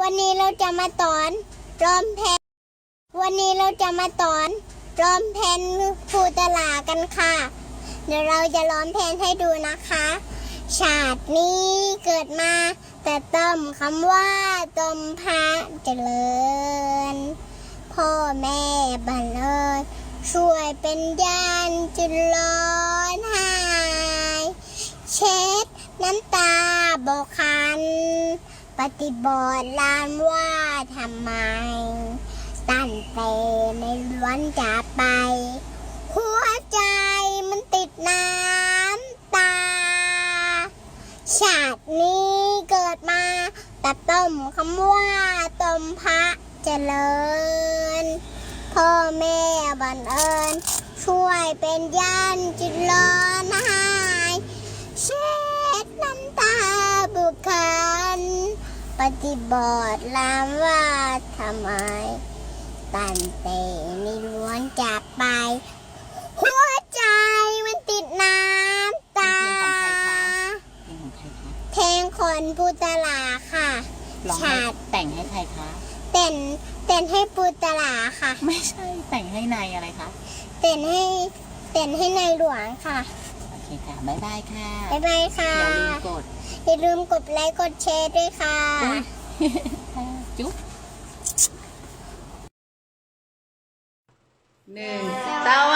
วันนี้เราจะมาสอนร้อมแพนวันนี้เราจะมาสอนร้อมแพนภูตลากันค่ะ เดี๋ยวเราจะร้อมแพนให้ดูนะคะ ชาตินี้เกิดมา แต่ต้มคำว่าต้มพระเจริญ พ่อแม่บังเอิญช่วยเป็นยานจุลร้อนหาย เช็ดน้ำตาบกคัน ปฏิบัติลานว่าทำไม ตั้งแต่ไม่ล้วนจะไป หัวใจมันติดน้ำตา ชาตินี้เกิดมาแต่ต้มคำว่าต้มพระเจริญ พ่อแม่บังเอิญช่วยเป็นย่านจิตรอนหาย ฏิบัติลามว่าทำไมตั้งแต่ไม่ล้วนจากไป หัวใจมันติดน้ำตาเพลงของใครคะเพลงของใครคะเพลงคนปูตลาค่ะ ร้องให้ชาติ แต่งให้ใครคะ เต้นเต้นให้ปูตลาค่ะ ไม่ใช่แต่งให้นายอะไรคะเต้นให้เต้นให้ในหลวงค่ะ โอเคค่ะ บ๊ายบายค่ะ บ๊ายบายค่ะ อย่าลืมกด อย่าลืมกดไลค์กดแชร์ด้วยค่ะอุ๊ยจุ๊บหนึ่งสวั